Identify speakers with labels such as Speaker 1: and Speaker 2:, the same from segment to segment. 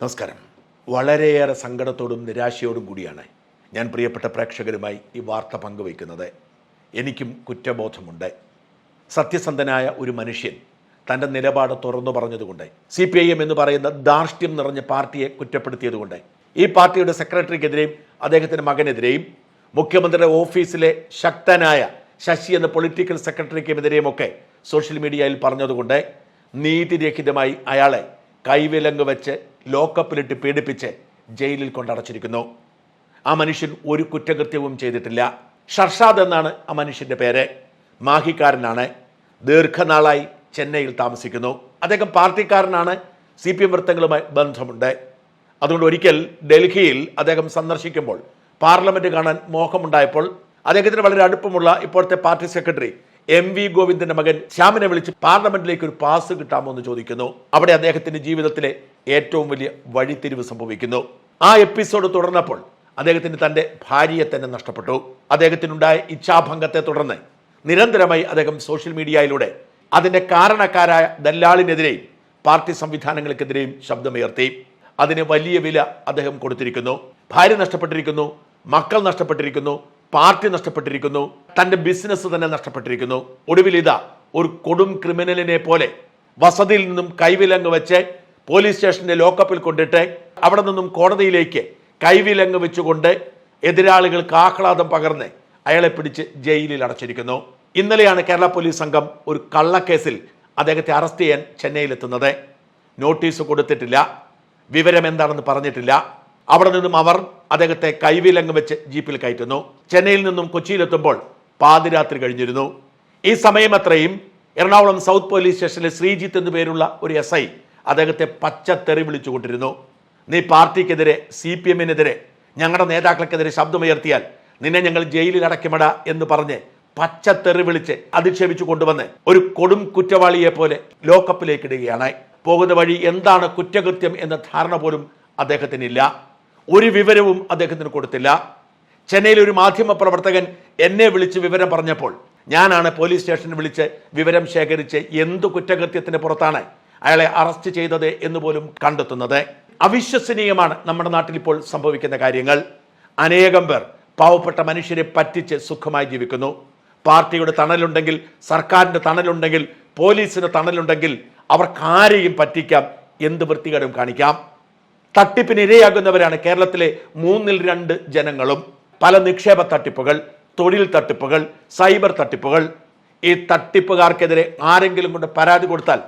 Speaker 1: നമസ്കാരം. വളരെയേറെ സങ്കടത്തോടും നിരാശയോടും കൂടിയാണ് ഞാൻ പ്രിയപ്പെട്ട പ്രേക്ഷകരുമായി ഈ വാർത്ത പങ്കുവയ്ക്കുന്നത്. എനിക്കും കുറ്റബോധമുണ്ട്. സത്യസന്ധനായ ഒരു മനുഷ്യൻ തന്റെ നിലപാട് തുറന്നു പറഞ്ഞതുകൊണ്ട് സി പി ഐ എം എന്ന് പറയുന്ന ധാർഷ്ട്യം നിറഞ്ഞ പാർട്ടിയെ കുറ്റപ്പെടുത്തിയതുകൊണ്ട് ഈ പാർട്ടിയുടെ സെക്രട്ടറിക്കെതിരെയും അദ്ദേഹത്തിന്റെ മകനെതിരെയും മുഖ്യമന്ത്രിയുടെ ഓഫീസിലെ ശക്തനായ ശശി എന്ന പൊളിറ്റിക്കൽ സെക്രട്ടറിക്കുമെതിരെയും ഒക്കെ സോഷ്യൽ മീഡിയയിൽ പറഞ്ഞതുകൊണ്ട് നീതിരഹിതമായി അയാളെ കൈവിലങ്ങ് വെച്ച് ലോക്കപ്പിലിട്ട് പീഡിപ്പിച്ച് ജയിലിൽ കൊണ്ടടച്ചിരിക്കുന്നു. ആ മനുഷ്യൻ ഒരു കുറ്റകൃത്യവും ചെയ്തിട്ടില്ല. ഷർഷാദ് എന്നാണ് ആ മനുഷ്യന്റെ പേര്. മാഹിക്കാരനാണ്. ദീർഘനാളായി ചെന്നൈയിൽ താമസിക്കുന്നു. അദ്ദേഹം പാർട്ടിക്കാരനാണ്. സി പി എം വൃത്തങ്ങളുമായി ബന്ധമുണ്ട്. അതുകൊണ്ട് ഒരിക്കൽ ഡൽഹിയിൽ അദ്ദേഹം സന്ദർശിക്കുമ്പോൾ പാർലമെന്റ് കാണാൻ മോഹമുണ്ടായപ്പോൾ അദ്ദേഹത്തിന് വളരെ അടുപ്പമുള്ള ഇപ്പോഴത്തെ പാർട്ടി സെക്രട്ടറി എം വി ഗോവിന്ദന്റെ മകൻ ശ്യാമിനെ വിളിച്ച് പാർലമെന്റിലേക്ക് ഒരു പാസ് കിട്ടാമോ എന്ന് ചോദിക്കുന്നു. അവിടെ അദ്ദേഹത്തിന്റെ ജീവിതത്തിലെ ഏറ്റവും വലിയ വഴിത്തിരിവ് സംഭവിക്കുന്നു. ആ എപ്പിസോഡ് തുടർന്നപ്പോൾ അദ്ദേഹത്തിന് തന്റെ ഭാര്യയെ തന്നെ നഷ്ടപ്പെട്ടു. അദ്ദേഹത്തിനുണ്ടായ ഇച്ഛാഭംഗത്തെ തുടർന്ന് നിരന്തരമായി അദ്ദേഹം സോഷ്യൽ മീഡിയയിലൂടെ അതിന്റെ കാരണക്കാരായ ദല്ലാളിനെതിരെയും പാർട്ടി സംവിധാനങ്ങൾക്കെതിരെയും ശബ്ദമുയർത്തി. അതിന് വലിയ വില അദ്ദേഹം കൊടുത്തിരിക്കുന്നു. ഭാര്യ നഷ്ടപ്പെട്ടിരിക്കുന്നു മക്കൾ നഷ്ടപ്പെട്ടിരിക്കുന്നു പാർട്ടി നഷ്ടപ്പെട്ടിരിക്കുന്നു തന്റെ ബിസിനസ് തന്നെ നഷ്ടപ്പെട്ടിരിക്കുന്നു. ഒടുവിൽ ഇതാ ഒരു കൊടും ക്രിമിനലിനെ പോലെ വസതിയിൽ നിന്നും കൈവിലങ്ങ് വെച്ച് പോലീസ് സ്റ്റേഷന്റെ ലോക്കപ്പിൽ കൊണ്ടിട്ട് അവിടെ നിന്നും കോടതിയിലേക്ക് കൈവിലങ്ങ് വെച്ചുകൊണ്ട് എതിരാളികൾക്ക് ആഹ്ലാദം പകർന്ന് അയാളെ പിടിച്ച് ജയിലിൽ അടച്ചിരിക്കുന്നു. ഇന്നലെയാണ് കേരള പോലീസ് സംഘം ഒരു കള്ളക്കേസിൽ അദ്ദേഹത്തെ അറസ്റ്റ് ചെയ്യാൻ ചെന്നൈയിലെത്തുന്നത്. നോട്ടീസ് കൊടുത്തിട്ടില്ല വിവരം എന്താണെന്ന് പറഞ്ഞിട്ടില്ല. അവിടെ നിന്നും അവർ അദ്ദേഹത്തെ കൈവിലങ്ങ് വെച്ച് ജീപ്പിൽ കയറ്റുന്നു. ചെന്നൈയിൽ നിന്നും കൊച്ചിയിലെത്തുമ്പോൾ പാതിരാത്രി കഴിഞ്ഞിരുന്നു. ഈ സമയം അത്രയും എറണാകുളം സൗത്ത് പോലീസ് സ്റ്റേഷനിലെ ശ്രീജിത്ത് എന്നു പേരുള്ള ഒരു എസ് ഐ അദ്ദേഹത്തെ പച്ചത്തെറി വിളിച്ചുകൊണ്ടിരുന്നു. നീ പാർട്ടിക്കെതിരെ സി പി എമ്മിനെതിരെ ഞങ്ങളുടെ നേതാക്കൾക്കെതിരെ ശബ്ദമുയർത്തിയാൽ നിന്നെ ഞങ്ങൾ ജയിലിൽ അടയ്ക്കുമട എന്ന് പറഞ്ഞ് പച്ചത്തെറി വിളിച്ച് അധിക്ഷേപിച്ചു കൊണ്ടുവന്ന് ഒരു കൊടും കുറ്റവാളിയെ പോലെ ലോക്കപ്പിലേക്ക് ഇടുകയാണ്. പോകുന്ന വഴി എന്താണ് കുറ്റകൃത്യം എന്ന ധാരണ പോലും അദ്ദേഹത്തിനില്ല. ഒരു വിവരവും അദ്ദേഹത്തിന് കൊടുത്തില്ല. ചെന്നൈയിൽ ഒരു മാധ്യമ പ്രവർത്തകൻ എന്നെ വിളിച്ച് വിവരം പറഞ്ഞപ്പോൾ ഞാനാണ് പോലീസ് സ്റ്റേഷനിൽ വിളിച്ച് വിവരം ശേഖരിച്ച് എന്തു കുറ്റകൃത്യത്തിന് പുറത്താണ് അയാളെ അറസ്റ്റ് ചെയ്തത് എന്ന് പോലും കണ്ടെത്തുന്നത്. അവിശ്വസനീയമാണ് നമ്മുടെ നാട്ടിൽ ഇപ്പോൾ സംഭവിക്കുന്ന കാര്യങ്ങൾ. അനേകം പേർ പാവപ്പെട്ട മനുഷ്യരെ പറ്റിച്ച് സുഖമായി ജീവിക്കുന്നു. പാർട്ടിയുടെ തണലുണ്ടെങ്കിൽ സർക്കാരിന്റെ തണലുണ്ടെങ്കിൽ പോലീസിന് തണലുണ്ടെങ്കിൽ അവർക്കാരെയും പറ്റിക്കാം എന്ത് വൃത്തികേടും കാണിക്കാം. തട്ടിപ്പിന് ഇരയാകുന്നവരാണ് കേരളത്തിലെ മൂന്നിൽ രണ്ട് ജനങ്ങളും. പല നിക്ഷേപ തട്ടിപ്പുകൾ തൊഴിൽ തട്ടിപ്പുകൾ സൈബർ തട്ടിപ്പുകൾ. ഈ തട്ടിപ്പുകാർക്കെതിരെ ആരെങ്കിലും കൊണ്ട് പരാതി കൊടുത്താൽ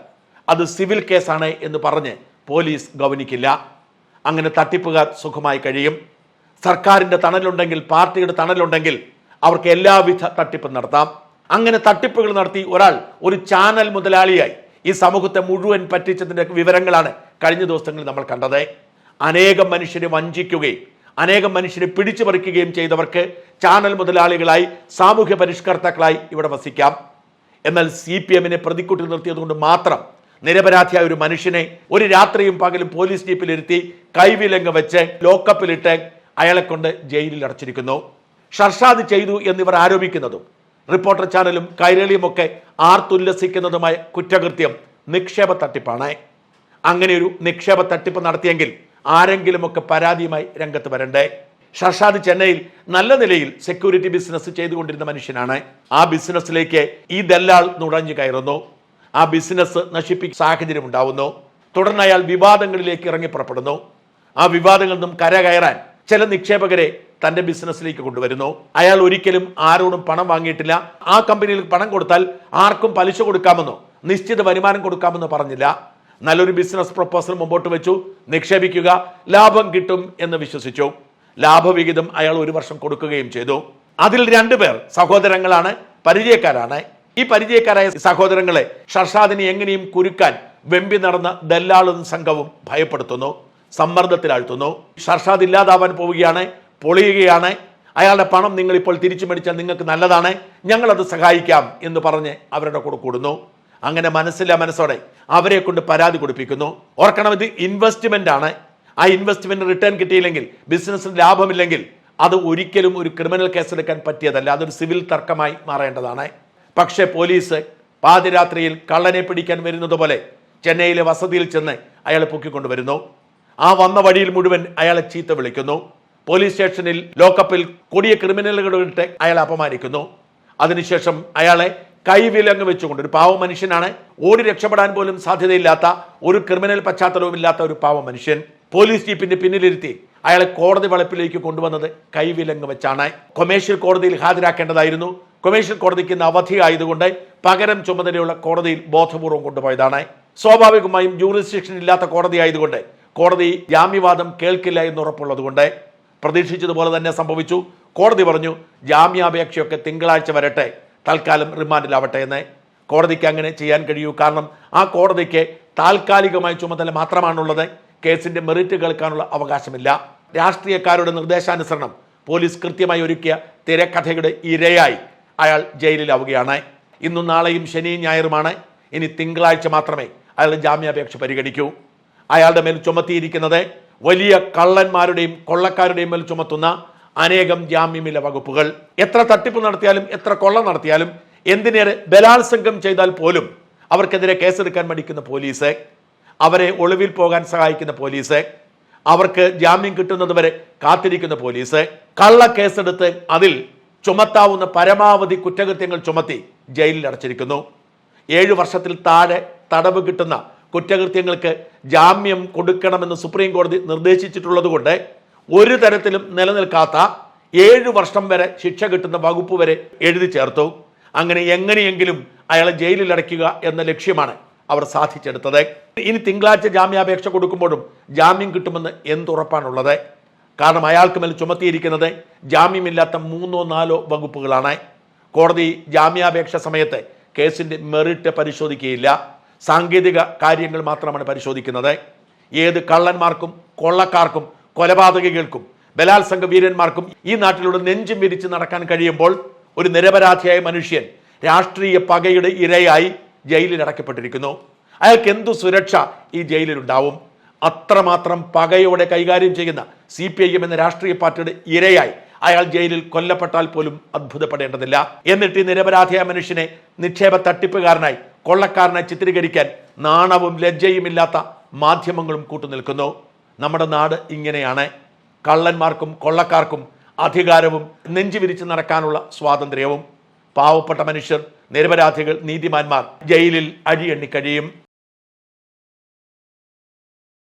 Speaker 1: അത് സിവിൽ കേസാണ് എന്ന് പറഞ്ഞ് പോലീസ് ഗവനിക്കില്ല. അങ്ങനെ തട്ടിപ്പുകാർ സുഖമായി കഴിയും. സർക്കാരിന്റെ തണലുണ്ടെങ്കിൽ പാർട്ടിയുടെ തണലുണ്ടെങ്കിൽ അവർക്ക് എല്ലാവിധ തട്ടിപ്പും നടത്താം. അങ്ങനെ തട്ടിപ്പുകൾ നടത്തി ഒരാൾ ഒരു ചാനൽ മുതലാളിയായി ഈ സമൂഹത്തെ മുഴുവൻ പറ്റിച്ചതിന്റെ വിവരങ്ങളാണ് കഴിഞ്ഞ ദിവസങ്ങളിൽ നമ്മൾ കണ്ടത്. അനേകം മനുഷ്യരെ വഞ്ചിക്കുകയും അനേകം മനുഷ്യരെ പിടിച്ചു പറിക്കുകയും ചെയ്തവർക്ക് ചാനൽ മുതലാളികളായി സാമൂഹ്യ പരിഷ്കർത്താക്കളായി ഇവിടെ വസിക്കാം. എന്നാൽ സി പി എമ്മിനെ പ്രതിക്കൂട്ടിൽ നിർത്തിയതുകൊണ്ട് മാത്രം നിരപരാധിയായ ഒരു മനുഷ്യനെ ഒരു രാത്രിയും പകലും പോലീസ് ജീപ്പിലിരുത്തി കൈവിലങ്ങ് വെച്ച് ലോക്കപ്പിലിട്ട് അയാളെ കൊണ്ട് ജയിലിൽ അടച്ചിരിക്കുന്നു. ഷർഷാദ് ചെയ്തു എന്നിവർ ആരോപിക്കുന്നതും റിപ്പോർട്ടർ ചാനലും കൈരളിയുമൊക്കെ ആർത്തുല്ലസിക്കുന്നതുമായ കുറ്റകൃത്യം നിക്ഷേപ തട്ടിപ്പാണ്. അങ്ങനെ ഒരു നിക്ഷേപ തട്ടിപ്പ് നടത്തിയെങ്കിൽ ആരെങ്കിലുമൊക്കെ പരാതിയുമായി രംഗത്ത് വരണ്ടേ? ഷർഷാദ് ചെന്നൈയിൽ നല്ല നിലയിൽ സെക്യൂരിറ്റി ബിസിനസ് ചെയ്തുകൊണ്ടിരുന്ന മനുഷ്യനാണ്. ആ ബിസിനസ്സിലേക്ക് ഈ ദല്ലാൾ നുഴഞ്ഞു കയറുന്നു. ആ ബിസിനസ് നശിപ്പിക്കുന്ന സാഹചര്യം ഉണ്ടാവുന്നു. തുടർന്ന് അയാൾ വിവാദങ്ങളിലേക്ക് ഇറങ്ങി പുറപ്പെടുന്നു. ആ വിവാദങ്ങളിൽ നിന്നും കരകയറാൻ ചില നിക്ഷേപകരെ തന്റെ ബിസിനസ്സിലേക്ക് കൊണ്ടുവരുന്നു. അയാൾ ഒരിക്കലും ആരോടും പണം വാങ്ങിയിട്ടില്ല. ആ കമ്പനിയിൽ പണം കൊടുത്താൽ ആർക്കും പലിശ കൊടുക്കാമെന്നോ നിശ്ചിത വരുമാനം കൊടുക്കാമെന്നോ പറഞ്ഞില്ല. നല്ലൊരു ബിസിനസ് പ്രപ്പോസൽ മുമ്പോട്ട് വെച്ചു. നിക്ഷേപിക്കുക. ലാഭം കിട്ടും എന്ന് വിശ്വസിച്ചു. ലാഭവിഹിതം അയാൾ ഒരു വർഷം കൊടുക്കുകയും ചെയ്തു. അതിൽ രണ്ടുപേർ സഹോദരങ്ങളാണ് പരിചയക്കാരാണ്. ഈ പരിചയക്കാരായ സഹോദരങ്ങളെ ഷർഷാദിനെ എങ്ങനെയും കുരുക്കാൻ വെമ്പി നടന്ന ദല്ലാളും സംഘവും ഭയപ്പെടുത്തുന്നു സമ്മർദ്ദത്തിലാഴ്ത്തുന്നു. ഷർഷാദ് ഇല്ലാതാവാൻ പോവുകയാണ് പൊളിയുകയാണ്. അയാളുടെ പണം നിങ്ങൾ ഇപ്പോൾ തിരിച്ചു മേടിച്ചാൽ നിങ്ങൾക്ക് നല്ലതാണ്. ഞങ്ങളത് സഹായിക്കാം എന്ന് പറഞ്ഞ് അവരുടെ കൂടെ കൂടുന്നു. അങ്ങനെ മനസ്സില്ല മനസ്സോടെ അവരെ കൊണ്ട് പരാതി കൊടുപ്പിക്കുന്നു. ഓർക്കണം ഇത് ഇൻവെസ്റ്റ്മെന്റ് ആണ്. ആ ഇൻവെസ്റ്റ്മെന്റ് റിട്ടേൺ കിട്ടിയില്ലെങ്കിൽ ബിസിനസ്സിന് ലാഭമില്ലെങ്കിൽ അത് ഒരിക്കലും ഒരു ക്രിമിനൽ കേസെടുക്കാൻ പറ്റിയതല്ല. അതൊരു സിവിൽ തർക്കമായി മാറേണ്ടതാണ്. പക്ഷേ പോലീസ് പാതിരാത്രിയിൽ കള്ളനെ പിടിക്കാൻ വരുന്നത് പോലെ ചെന്നൈയിലെ വസതിയിൽ ചെന്ന് അയാളെ പൊക്കിക്കൊണ്ടുവരുന്നു. ആ വന്ന വഴിയിൽ മുഴുവൻ അയാളെ ചീത്ത വിളിക്കുന്നു. പോലീസ് സ്റ്റേഷനിൽ ലോക്കപ്പിൽ കൊടിയ ക്രിമിനലുകളിട്ട് അയാളെ അപമാനിക്കുന്നു. അതിനുശേഷം അയാളെ കൈവിലങ്ങ് വെച്ചുകൊണ്ട്. ഒരു പാവ മനുഷ്യനാണ്. ഓടി രക്ഷപ്പെടാൻ പോലും സാധ്യതയില്ലാത്ത ഒരു ക്രിമിനൽ പശ്ചാത്തലവും ഇല്ലാത്ത ഒരു പാവ മനുഷ്യൻ പോലീസ് ജീപ്പിന്റെ പിന്നിലിരുത്തി അയാളെ കോടതി വളപ്പിലേക്ക് കൊണ്ടുവന്നത് കൈവിലങ്ങ് വെച്ചാണ്. കൊമേഴ്ഷ്യൽ കോടതിയിൽ ഹാജരാക്കേണ്ടതായിരുന്നു. കൊമേഴ്ഷ്യൽ കോടതിക്ക് ഇന്ന് അവധി ആയതുകൊണ്ട് പകരം ചുമതലയുള്ള കോടതിയിൽ ബോധപൂർവം കൊണ്ടുപോയതാണ്. സ്വാഭാവികമായും ജൂറിസ്ഡിക്ഷൻ ഇല്ലാത്ത കോടതി ആയതുകൊണ്ട് കോടതി ജാമ്യവാദം കേൾക്കില്ല എന്ന് ഉറപ്പുള്ളതുകൊണ്ട് പ്രതീക്ഷിച്ചതുപോലെ തന്നെ സംഭവിച്ചു. കോടതി പറഞ്ഞു ജാമ്യാപേക്ഷയൊക്കെ തിങ്കളാഴ്ച വരട്ടെ. തൽക്കാലം റിമാൻഡിലാവട്ടെ എന്ന് കോടതിക്ക് അങ്ങനെ ചെയ്യാൻ കഴിയൂ. കാരണം ആ കോടതിക്ക് താൽക്കാലികമായ ചുമതല മാത്രമാണുള്ളത്. കേസിന്റെ മെറിറ്റ് കേൾക്കാനുള്ള അവകാശമില്ല. രാഷ്ട്രീയക്കാരുടെ നിർദ്ദേശാനുസരണം പോലീസ് കൃത്യമായി ഒരുക്കിയ തിരക്കഥയുടെ ഇരയായി അയാൾ ജയിലിലാവുകയാണ്. ഇന്നും നാളെയും ശനിയും ഞായറുമാണ്. ഇനി തിങ്കളാഴ്ച മാത്രമേ അയാളുടെ ജാമ്യാപേക്ഷ പരിഗണിക്കൂ. അയാളുടെ മേൽ ചുമത്തിയിരിക്കുന്നത് വലിയ കള്ളന്മാരുടെയും കൊള്ളക്കാരുടെയും മേൽ ചുമത്തുന്ന അനേകം ജാമ്യമില്ല വകുപ്പുകൾ. എത്ര തട്ടിപ്പ് നടത്തിയാലും എത്ര കൊള്ള നടത്തിയാലും എന്തിനേറെ ബലാത്സംഗം ചെയ്താൽ പോലും അവർക്കെതിരെ കേസെടുക്കാൻ മടിക്കുന്ന പോലീസ് അവരെ ഒളിവിൽ പോകാൻ സഹായിക്കുന്ന പോലീസ് അവർക്ക് ജാമ്യം കിട്ടുന്നത് വരെ കാത്തിരിക്കുന്ന പോലീസ് കള്ള കേസെടുത്ത് അതിൽ ചുമത്താവുന്ന പരമാവധി കുറ്റകൃത്യങ്ങൾ ചുമത്തി ജയിലിൽ അടച്ചിരിക്കുന്നു. ഏഴു വർഷത്തിൽ താഴെ തടവ് കിട്ടുന്ന കുറ്റകൃത്യങ്ങൾക്ക് ജാമ്യം കൊടുക്കണമെന്ന് സുപ്രീം കോടതി നിർദ്ദേശിച്ചിട്ടുള്ളത് കൊണ്ട് ഒരു തരത്തിലും നിലനിൽക്കാത്ത ഏഴ് വർഷം വരെ ശിക്ഷ കിട്ടുന്ന വകുപ്പ് വരെ എഴുതി ചേർത്തു. അങ്ങനെ എങ്ങനെയെങ്കിലും അയാളെ ജയിലിൽ അടയ്ക്കുക എന്ന ലക്ഷ്യമാണ് അവർ സാധിച്ചെടുത്തത്. ഇനി തിങ്കളാഴ്ച ജാമ്യാപേക്ഷ കൊടുക്കുമ്പോഴും ജാമ്യം കിട്ടുമെന്ന് എന്തുറപ്പാണുള്ളത്? കാരണം അയാൾക്ക് മേൽ ചുമത്തിയിരിക്കുന്നത് ജാമ്യമില്ലാത്ത മൂന്നോ നാലോ വകുപ്പുകളാണ്. കോടതി ജാമ്യാപേക്ഷ സമയത്ത് കേസിന്റെ മെറിറ്റ് പരിശോധിക്കുകയില്ല. സാങ്കേതിക കാര്യങ്ങൾ മാത്രമാണ് പരിശോധിക്കുന്നത്. ഏത് കള്ളന്മാർക്കും കൊള്ളക്കാർക്കും കൊലപാതകികൾക്കും ബലാത്സംഗ വീരന്മാർക്കും ഈ നാട്ടിലൂടെ നെഞ്ചും വിരിച്ച് നടക്കാൻ കഴിയുമ്പോൾ ഒരു നിരപരാധിയായ മനുഷ്യൻ രാഷ്ട്രീയ പകയുടെ ഇരയായി ജയിലിൽ അടക്കപ്പെട്ടിരിക്കുന്നു അയാൾക്ക് എന്തു സുരക്ഷ ഈ ജയിലിലുണ്ടാവും? അത്രമാത്രം പകയോടെ കൈകാര്യം ചെയ്യുന്ന സി പി ഐ എം എന്ന രാഷ്ട്രീയ പാർട്ടിയുടെ ഇരയായി അയാൾ ജയിലിൽ കൊല്ലപ്പെട്ടാൽ പോലും അത്ഭുതപ്പെടേണ്ടതില്ല. എന്നിട്ട് ഈ നിരപരാധിയായ മനുഷ്യനെ നിക്ഷേപ തട്ടിപ്പുകാരനായി കൊള്ളക്കാരനായി ചിത്രീകരിക്കാൻ നാണവും ലജ്ജയുമില്ലാത്ത മാധ്യമങ്ങളും കൂട്ടുനിൽക്കുന്നു. നമ്മുടെ നാട് ഇങ്ങനെയാണ്. കള്ളന്മാർക്കും കൊള്ളക്കാർക്കും അധികാരവും നെഞ്ചു വിരിച്ച് നടക്കാനുള്ള സ്വാതന്ത്ര്യവും. പാവപ്പെട്ട മനുഷ്യർ നിരപരാധികൾ നീതിമാന്മാർ ജയിലിൽ അഴിയെണ്ണി കഴിയും.